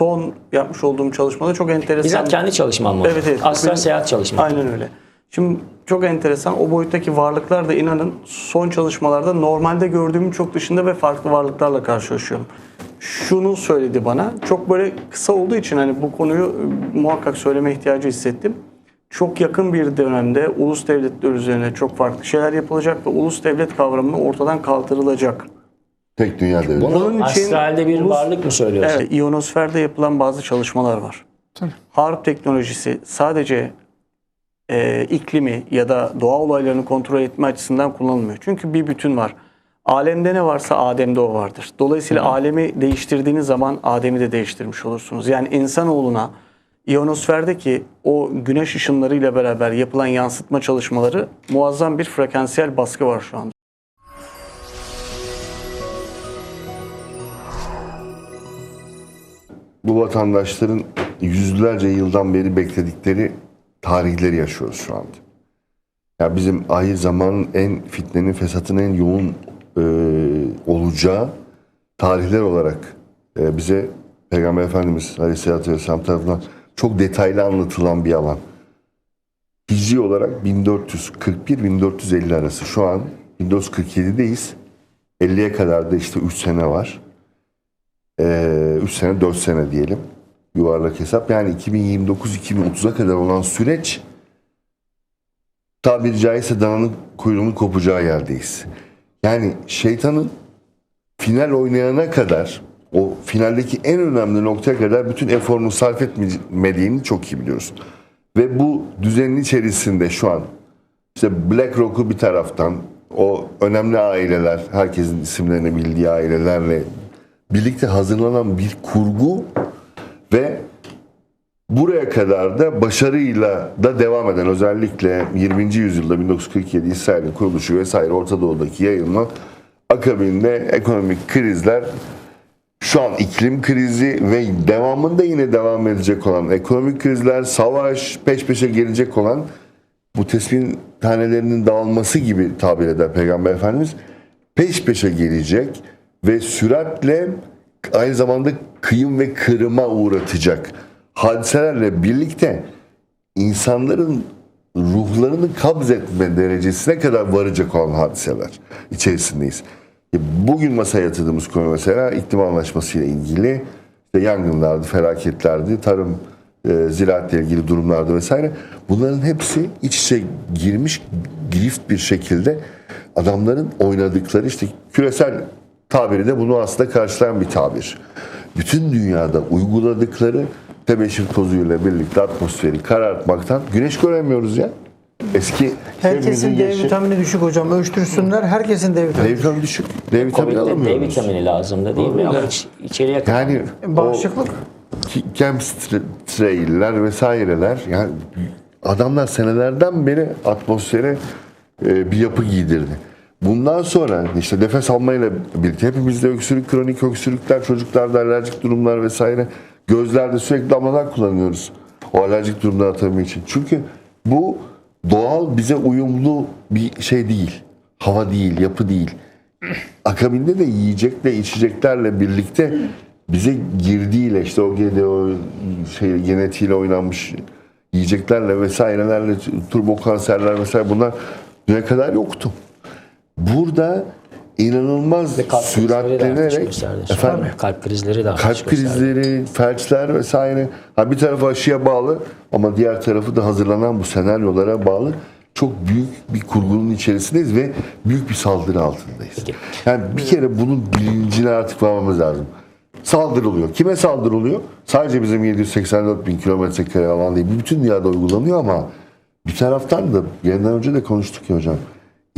son yapmış olduğum çalışmada çok enteresan. Bizzat kendi çalışman mı? Evet evet. Astral seyahat çalışma. Aynen öyle. Şimdi çok enteresan o boyuttaki varlıklar da inanın son çalışmalarda normalde gördüğümün çok dışında ve farklı varlıklarla karşılaşıyorum. Şunu söyledi bana. Çok böyle kısa olduğu için hani bu konuyu e, muhakkak söyleme ihtiyacı hissettim. Çok yakın bir dönemde ulus devletler üzerine çok farklı şeyler yapılacak ve ulus devlet kavramını ortadan kaldırılacak. Tek dünya devleti. Bunu Bunun için astralde bir varlık mı söylüyorsun? Evet, iyonosferde yapılan bazı çalışmalar var. Harp teknolojisi sadece e, iklimi ya da doğa olaylarını kontrol etme açısından kullanılmıyor. Çünkü bir bütün var. Alemde ne varsa Adem'de o vardır. Dolayısıyla alemi değiştirdiğiniz zaman Adem'i de değiştirmiş olursunuz. Yani insanoğluna iyonosferdeki o güneş ışınlarıyla beraber yapılan yansıtma çalışmaları muazzam bir frekansiyel baskı var şu anda. Bu vatandaşların yüzlerce yıldan beri bekledikleri tarihleri yaşıyoruz şu anda. Ya bizim ahir zamanın en fitnenin, fesatın en yoğun e, olacağı tarihler olarak e, bize Peygamber Efendimiz Aleyhisselatü Vesselam tarafından çok detaylı anlatılan bir alan. Hicri olarak 1441-1450 arası. Şu an 1447'deyiz. 50'ye kadar da işte 3 sene var. 3 sene 4 sene diyelim. Yuvarlak hesap. Yani 2029-2030'a kadar olan süreç tabiri caizse dananın kuyruğunun kopacağı yerdeyiz. Yani şeytanın final oynayana kadar o finaldeki en önemli noktaya kadar bütün eforunu sarf etmediğini çok iyi biliyoruz. Ve bu düzenin içerisinde şu an işte BlackRock'u bir taraftan o önemli aileler, herkesin isimlerini bildiği ailelerle birlikte hazırlanan bir kurgu ve buraya kadar da başarıyla da devam eden özellikle 20. yüzyılda 1947 İsrail'in kuruluşu vesaire Orta Doğu'daki yayılma akabinde ekonomik krizler şu an iklim krizi ve devamında yine devam edecek olan ekonomik krizler, savaş, peş peşe gelecek olan bu tespihin tanelerinin dağılması gibi tabir eder Peygamber Efendimiz peş peşe gelecek ve süratle aynı zamanda kıyım ve kırıma uğratacak hadiselerle birlikte insanların ruhlarını kabz etme derecesine kadar varacak olan hadiseler içerisindeyiz. E, Bugün masaya yatırdığımız konu mesela iklim anlaşması ile ilgili işte yangınlardı, felaketlerdi, tarım, e, ziraatle ilgili durumlardı vesaire. Bunların hepsi iç içe girmiş, girift bir şekilde adamların oynadıkları işte küresel tabiri de bunu aslında karşılayan bir tabir. Bütün dünyada uyguladıkları tebeşir tozuyla birlikte atmosferi karartmaktan güneş göremiyoruz ya. Eski Herkesin D yaşı- vitamini düşük hocam. Ölçtürsünler. Herkesin D vitamini D vitamini düşük. D vitamini Covid'de D alamıyoruz. vitamini lazımdı değil mi? Ama iç, içeriye Yani o Bağışıklık. ki- chemtrail'ler vesaireler yani adamlar senelerden beri atmosfere e, bir yapı giydirdi. Bundan sonra işte nefes almayla birlikte hepimizde öksürük, kronik öksürükler, çocuklarda alerjik durumlar vesaire gözlerde sürekli damlalar kullanıyoruz. O alerjik durumları atabilmek için. Çünkü bu doğal bize uyumlu bir şey değil. Hava değil, yapı değil. Akabinde de yiyecekle içeceklerle birlikte bize girdiğiyle işte o o şey genetiğiyle oynanmış yiyeceklerle vesairelerle turbo kanserler vesaire bunlar ne kadar yoktu. Burada inanılmaz Ve kalp süratlenerek efendim Kalp krizleri de kalp krizleri, felçler vesaire. Ha bir tarafı aşıya bağlı ama diğer tarafı da hazırlanan bu senaryolara bağlı çok büyük bir kurgunun içerisindeyiz ve büyük bir saldırı altındayız. Peki. Yani bir kere bunun bilincine artık varmamız lazım. Saldırılıyor. Kime saldırılıyor? Sadece bizim 784 bin kilometre kare alan değil. Bütün dünyada uygulanıyor ama bir taraftan da yeniden önce de konuştuk ya hocam.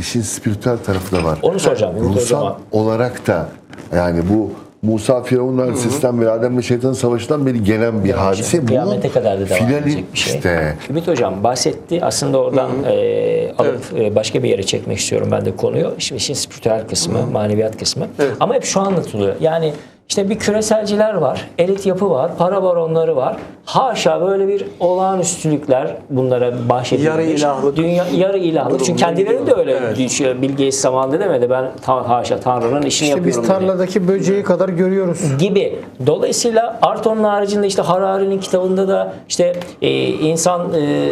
İşin spiritüel tarafı da var. Onu soracağım. Ruhsal olarak da yani bu Musa Firavunlar sistem ve Adem'le şeytanın savaşından beri gelen bir hadise. Bunun Kıyamete kadar da devam finali edecek bir şey. işte Ümit Hocam bahsetti. Aslında oradan e, alıp e, başka bir yere çekmek istiyorum ben de konuyu. Şimdi işin spiritüel kısmı, maneviyat kısmı. Ama hep şu anlatılıyor. Yani işte bir küreselciler var, elit yapı var, para baronları var. haşa böyle bir olağanüstülükler bunlara bahşedilmiş. Yarı ilahlık. Dünya, yarı ilahlık. Çünkü kendileri de öyle Evet. düşüyor. Bill Gates zamanında demedi. Ben ta, haşa Tanrı'nın işini İşte biz yapıyorum dedi tarladaki böceği kadar görüyoruz. gibi. Dolayısıyla Arton'un haricinde işte Harari'nin kitabında da işte e, insan e,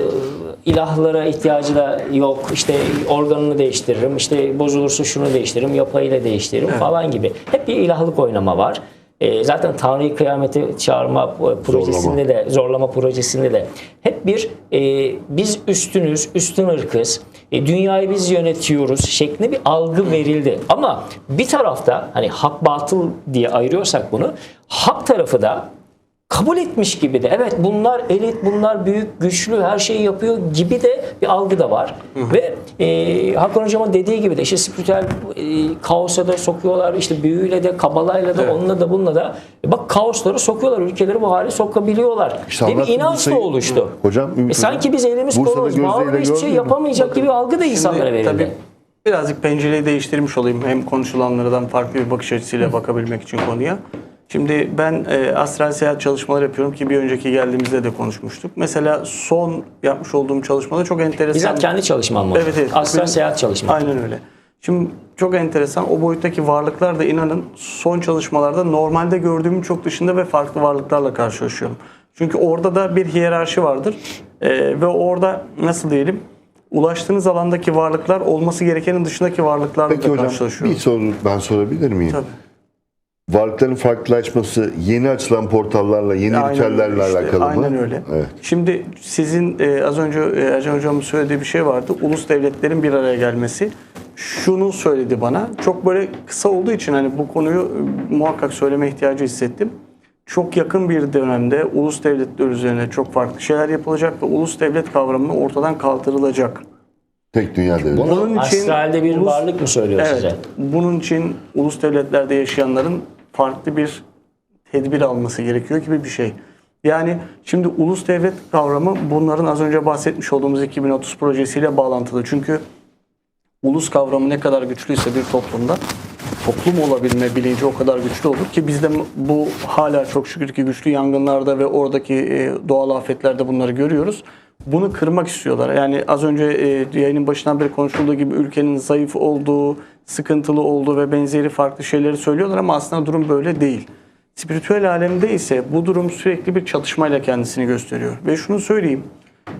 ilahlara ihtiyacı da yok. İşte organını değiştiririm. işte bozulursa şunu değiştiririm. Yapayla değiştiririm falan gibi. Hep bir ilahlık oynama var. E, zaten Tanrı'yı kıyamete çağırma projesinde de zorlama projesinde de hep bir e, biz üstünüz, üstün ırkız, e, dünyayı biz yönetiyoruz şeklinde bir algı verildi. Ama bir tarafta hani hak batıl diye ayırıyorsak bunu hak tarafı da kabul etmiş gibi de evet bunlar elit, bunlar büyük, güçlü, her şeyi yapıyor gibi de bir algı da var. Ve e, Hakan Hocam'ın dediği gibi de işte spiritüel e, kaosa da sokuyorlar, işte büyüyle de, kabalayla da, onunla da bununla da. E, bak kaosları sokuyorlar, ülkeleri bu hale sokabiliyorlar. İşte bir inanç da Bursa'yı- oluştu. Hocam, E, sanki biz elimiz kolumuz bağlı hiçbir şey yapamayacak gibi bir algı da insanlara verildi. tabii birazcık pencereyi değiştirmiş olayım. Hem konuşulanlardan farklı bir bakış açısıyla bakabilmek için konuya. Şimdi ben e, astral seyahat çalışmaları yapıyorum ki bir önceki geldiğimizde de konuşmuştuk. Mesela son yapmış olduğum çalışmada çok enteresan. Bizzat kendi çalışmam mı? Evet evet. Astral Benim- seyahat çalışması. Aynen öyle. Şimdi çok enteresan o boyuttaki varlıklar da inanın son çalışmalarda normalde gördüğümün çok dışında ve farklı varlıklarla karşılaşıyorum. Çünkü orada da bir hiyerarşi vardır Ee, ve orada nasıl diyelim ulaştığınız alandaki varlıklar olması gerekenin dışındaki varlıklarla Peki da hocam karşılaşıyorum. bir soru ben sorabilir miyim? Tabii. Varlıkların farklılaşması yeni açılan portallarla, yeni Aynen ritüellerle işte, alakalı mı? Aynen öyle. Evet. Şimdi sizin e, az önce e, Ercan Hocam'ın söylediği bir şey vardı. Ulus devletlerin bir araya gelmesi. Şunu söyledi bana. Çok böyle kısa olduğu için hani bu konuyu e, muhakkak söyleme ihtiyacı hissettim. Çok yakın bir dönemde ulus devletler üzerine çok farklı şeyler yapılacak ve ulus devlet kavramı ortadan kaldırılacak. Tek dünya devleti. Bunu Bunun için astralde bir ulus- varlık mı söylüyor Evet. size? Bunun için ulus devletlerde yaşayanların farklı bir tedbir alması gerekiyor gibi bir şey. Yani şimdi ulus devlet kavramı bunların az önce bahsetmiş olduğumuz 2030 projesiyle bağlantılı. Çünkü ulus kavramı ne kadar güçlüyse bir toplumda toplum olabilme bilinci o kadar güçlü olur ki bizde bu hala çok şükür ki güçlü yangınlarda ve oradaki e, doğal afetlerde bunları görüyoruz. Bunu kırmak istiyorlar. Yani az önce e, yayının başından beri konuşulduğu gibi ülkenin zayıf olduğu, sıkıntılı olduğu ve benzeri farklı şeyleri söylüyorlar ama aslında durum böyle değil. Spiritüel alemde ise bu durum sürekli bir çatışmayla kendisini gösteriyor. Ve şunu söyleyeyim.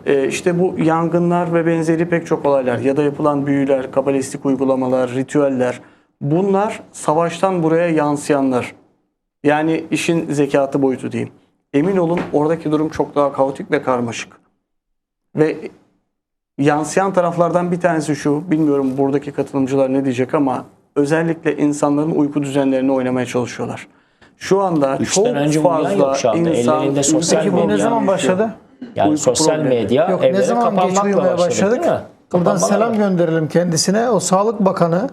e, işte bu yangınlar ve benzeri pek çok olaylar ya da yapılan büyüler, kabalistik uygulamalar, ritüeller bunlar savaştan buraya yansıyanlar. Yani işin zekatı boyutu diyeyim. Emin olun oradaki durum çok daha kaotik ve karmaşık. Ve yansıyan taraflardan bir tanesi şu, bilmiyorum buradaki katılımcılar ne diyecek ama özellikle insanların uyku düzenlerini oynamaya çalışıyorlar. Şu anda Üçten çok önce fazla yok şu anda. insan Ellerinde sosyal Peki bu ne medya- zaman başladı? Yani Uyku sosyal problemi. medya Yok ne zaman geç kapanmakla uyumaya başladı, başladık? değil mi? Buradan selam gönderelim kendisine. O Sağlık Bakanı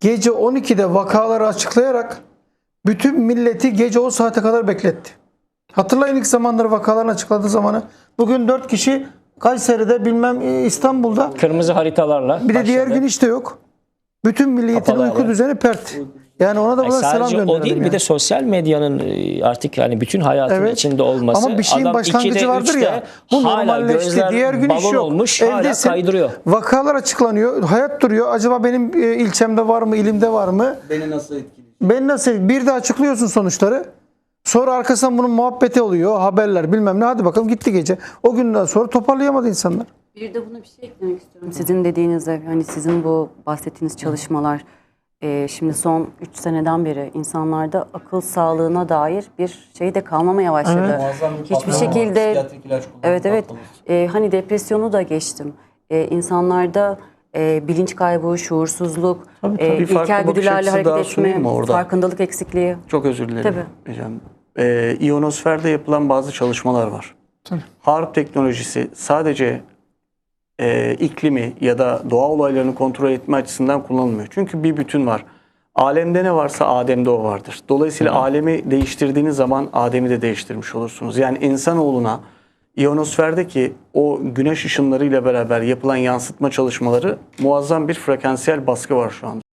gece 12'de vakaları açıklayarak bütün milleti gece o saate kadar bekletti. Hatırlayın ilk zamanları vakaların açıkladığı zamanı. Bugün 4 kişi Kayseri'de bilmem e, İstanbul'da. Kırmızı haritalarla Bir de başladı. diğer gün işte yok. Bütün milliyetin uyku düzeni pert. Yani ona da buradan selam sadece gönderelim. o değil yani. bir de sosyal medyanın e, artık yani bütün hayatın Evet. içinde olması. Ama bir şeyin Adam başlangıcı 2'de, vardır 3'te ya. Bu hala normalleşti. gözler Diğer gün iş yok. olmuş hala Evdesin. kaydırıyor. Vakalar açıklanıyor. Hayat duruyor. Acaba benim e, ilçemde var mı, ilimde var mı? beni nasıl etkiliyor? Ben nasıl? Bir de açıklıyorsun sonuçları. Sonra arkasından bunun muhabbeti oluyor. Haberler bilmem ne. Hadi bakalım gitti gece. O günden sonra toparlayamadı insanlar. Bir de buna bir şey eklemek istiyorum. Sizin dediğinizde hani sizin bu bahsettiğiniz çalışmalar e, şimdi son 3 seneden beri insanlarda akıl sağlığına dair bir şey de kalmamaya başladı. Hiçbir şekilde Evet evet. E, hani depresyonu da geçtim. E, insanlarda e, bilinç kaybı, şuursuzluk, Tabii, e, tabii. Farklı ilkel güdülerle hareket etme, farkındalık eksikliği. Çok özür dilerim. Tabii. Hocam. Ee, iyonosferde yapılan bazı çalışmalar var. Harp teknolojisi sadece e, iklimi ya da doğa olaylarını kontrol etme açısından kullanılmıyor. Çünkü bir bütün var. Alemde ne varsa Adem'de o vardır. Dolayısıyla alemi değiştirdiğiniz zaman Adem'i de değiştirmiş olursunuz. Yani insanoğluna iyonosferdeki o güneş ışınlarıyla beraber yapılan yansıtma çalışmaları muazzam bir frekansiyel baskı var şu anda.